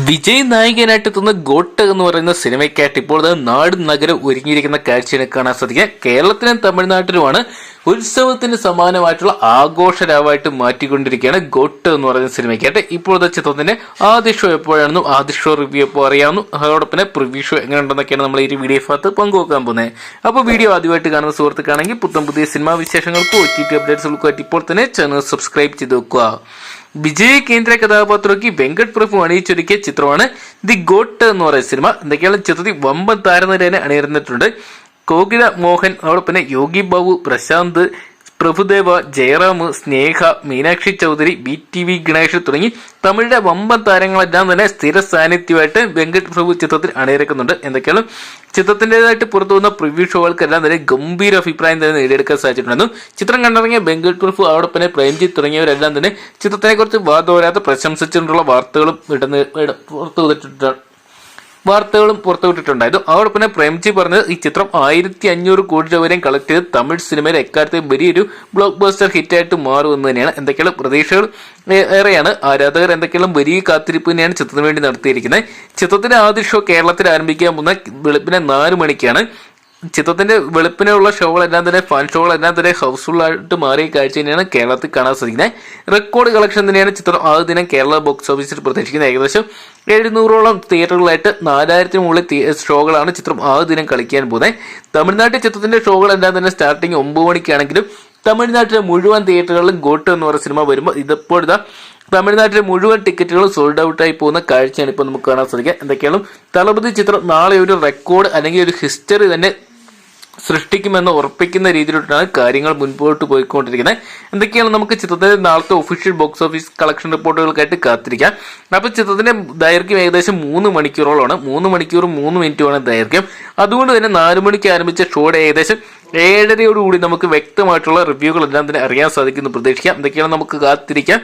വിജയ് നായകനായിട്ട് എത്തുന്ന ഗോട്ട് എന്ന് പറയുന്ന സിനിമയ്ക്കായിട്ട് ഇപ്പോൾ നാട് നഗരം ഒരുങ്ങിയിരിക്കുന്ന കാഴ്ചയാണ് കാണാൻ സാധിക്കുക കേരളത്തിലും തമിഴ്നാട്ടിലുമാണ് ഉത്സവത്തിന് സമാനമായിട്ടുള്ള ആഘോഷരാവായിട്ട് മാറ്റിക്കൊണ്ടിരിക്കുകയാണ് ഗോട്ട് എന്ന് പറയുന്ന സിനിമയ്ക്കായിട്ട് ഇപ്പോഴത്തെ ചിത്രത്തിന്റെ ആദ്യ ഷോ എപ്പോഴാണെന്നും ആദ്യ ഷോ റിവ്യൂ എപ്പോൾ അറിയാവുന്നു അതോടൊപ്പം പ്രിവ്യൂ ഷോ എങ്ങനെ ഉണ്ടെന്നൊക്കെയാണ് നമ്മൾ ഈ വീഡിയോ ഭാഗത്ത് പങ്കുവെക്കാൻ പോകുന്നത്. അപ്പോൾ വീഡിയോ ആദ്യമായിട്ട് കാണുന്ന സുഹൃത്തുക്കാണെങ്കിൽ പുത്തം പുതിയ സിനിമാ വിശേഷങ്ങൾക്കും ഒ ടി ടി അപ്ഡേറ്റ്സുകൾക്കും ഇപ്പോൾ തന്നെ ചാനൽ സബ്സ്ക്രൈബ് ചെയ്ത് വെക്കുക. വിജയ് കേന്ദ്ര കഥാപാത്രമാക്കി വെങ്കട് പ്രഭു അണിയിച്ചൊരുക്കിയ ചിത്രമാണ് ദി ഗോട്ട് എന്ന് പറയുന്ന സിനിമ. എന്തൊക്കെയാണ് ചിത്രത്തിൽ വമ്പൻ താരനിരനെ അണിയിരുന്നിട്ടുണ്ട് കോകില മോഹൻ അതോടൊപ്പം തന്നെ Yogi Babu Prashanth Prabhudeva Jayaram Sneha Meenakshi Chaudhary B T V Ganesh തുടങ്ങി തമിഴിലെ വമ്പൻ താരങ്ങളെല്ലാം തന്നെ സ്ഥിര സാന്നിധ്യമായിട്ട് വെങ്കട് പ്രഭു ചിത്രത്തിൽ അണിയിറക്കുന്നുണ്ട് എന്തൊക്കെയാണ്? ചിത്രത്തിന്റെതായിട്ട് പുറത്തു വന്ന പ്രിവ്യൂ ഷോകൾക്കെല്ലാം തന്നെ ഗംഭീര അഭിപ്രായം തന്നെ നേടിയെടുക്കാൻ സാധിച്ചിട്ടുണ്ടെന്നും ചിത്രം കണ്ടിറങ്ങിയ വെങ്കട് പ്രഭു അതോടൊപ്പം പിന്നെ പ്രേംജിത്ത് തുടങ്ങിയവരെല്ലാം തന്നെ ചിത്രത്തിനെക്കുറിച്ച് വാദോരാതെ പ്രശംസിച്ചിട്ടുള്ള വാർത്തകളും ഇടുന്ന ഇട- പുറത്തു വാർത്തകളും പുറത്തുവിട്ടിട്ടുണ്ടായിരുന്നു അതോടൊപ്പം പ്രേംജി പറഞ്ഞത് ഈ ചിത്രം ആയിരത്തി അഞ്ഞൂറ് കോടി രൂപ വരെയും കളക്ട് ചെയ്ത് തമിഴ് സിനിമയിൽ എക്കാലത്തെ വലിയൊരു ബ്ലോക്ക് ബസ്റ്റർ ഹിറ്റായിട്ട് മാറുമെന്ന് തന്നെയാണ് എന്തൊക്കെയാണ് പ്രതീക്ഷകൾ ഏറെയാണ്. ആരാധകർ എന്തൊക്കെയാണ് വലിയ കാത്തിരിപ്പ് തന്നെയാണ് ചിത്രത്തിന് വേണ്ടി നടത്തിയിരിക്കുന്നത്. ചിത്രത്തിന്റെ ആദ്യ ഷോ കേരളത്തിൽ ആരംഭിക്കാൻ പോകുന്ന വെളുപ്പിനെ നാല് മണിക്കാണ്. ചിത്രത്തിന്റെ വെളുപ്പിനുള്ള ഷോകളെല്ലാം തന്നെ ഫാൻ ഷോകളെല്ലാം തന്നെ ഹൗസ്ഫുൾ ആയിട്ട് മാറിയ കാഴ്ച തന്നെയാണ് കേരളത്തിൽ കാണാൻ സാധിക്കുന്നത്. റെക്കോർഡ് കളക്ഷൻ തന്നെയാണ് ചിത്രം ആദ്യ ദിനം കേരള ബോക്സ് ഓഫീസിൽ പ്രതീക്ഷിക്കുന്നത് ഏകദേശം എഴുന്നൂറോളം തിയേറ്ററുകളായിട്ട് നാലായിരത്തിന് മുകളിൽ ഷോകളാണ് ചിത്രം ആദ്യ ദിനം കളിക്കാൻ പോകുന്നത്. തമിഴ്നാട്ടിൽ ചിത്രത്തിന്റെ ഷോകളെല്ലാം തന്നെ സ്റ്റാർട്ടിങ് ഒമ്പത് മണിക്കാണെങ്കിലും തമിഴ്നാട്ടിലെ മുഴുവൻ തിയേറ്ററുകളിലും ഗോട്ട് എന്ന് പറയുന്ന സിനിമ വരുമ്പോൾ ഇതിപ്പോൾ ഇതാ തമിഴ്നാട്ടിലെ മുഴുവൻ ടിക്കറ്റുകളും സോൾഡ് ഔട്ട് ആയി പോകുന്ന കാഴ്ചയാണ് ഇപ്പോൾ നമുക്ക് കാണാൻ സാധിക്കുക. എന്തൊക്കെയാണ് തളപതി ചിത്രം നാളെ ഒരു റെക്കോർഡ് അല്ലെങ്കിൽ ഒരു ഹിസ്റ്ററി തന്നെ സൃഷ്ടിക്കുമെന്ന് ഉറപ്പിക്കുന്ന രീതിയിലോട്ടാണ് കാര്യങ്ങൾ മുൻപോട്ട് പോയിക്കൊണ്ടിരിക്കുന്നത്. എന്തൊക്കെയാണ് നമുക്ക് ചിത്രത്തിന്റെ നാളത്തെ ഒഫീഷ്യൽ ബോക്സ് ഓഫീസ് കളക്ഷൻ റിപ്പോർട്ടുകൾക്കായിട്ട് കാത്തിരിക്കാം. അപ്പൊ ചിത്രത്തിന്റെ ദൈർഘ്യം ഏകദേശം മൂന്ന് മണിക്കൂറോളമാണ്. മൂന്ന് മണിക്കൂറും മൂന്ന് മിനിറ്റുമാണ് ദൈർഘ്യം. അതുകൊണ്ട് തന്നെ നാല് മണിക്ക് ആരംഭിച്ച ഷോയുടെ ഏകദേശം ഏഴരയോടുകൂടി നമുക്ക് വ്യക്തമായിട്ടുള്ള റിവ്യൂകൾ എല്ലാം തന്നെ അറിയാൻ സാധിക്കുന്നു. പ്രതീക്ഷിക്കാം. എന്തൊക്കെയാണ് നമുക്ക് കാത്തിരിക്കാം.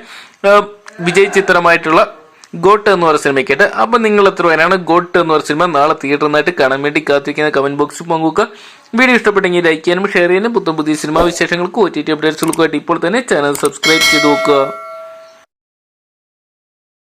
വിജയ് ചിത്രമായിട്ടുള്ള ഗോട്ട് എന്ന് പറയുന്ന സിനിമയ്ക്കായിട്ട് അപ്പൊ നിങ്ങൾ എത്ര പേരാണ്? ഗോട്ട് എന്ന് പറയുന്ന സിനിമ നാളെ തിയേറ്ററിനായിട്ട് കാണാൻ വേണ്ടി കാത്തിരിക്കുന്ന കമന്റ് ബോക്സിൽ പങ്കുവെക്കുക. വീഡിയോ ഇഷ്ടപ്പെട്ടെങ്കിൽ ലൈക്ക് ചെയ്യാനും ഷെയർ ചെയ്യാനും പുത്തൻ പുതിയ സിനിമാ വിശേഷങ്ങൾക്കും ഒ ടി ടി അപ്ഡേറ്റ്സുകൾക്കുമായിട്ട് ഇപ്പോൾ തന്നെ ചാനൽ സബ്സ്ക്രൈബ് ചെയ്ത് നോക്കുക.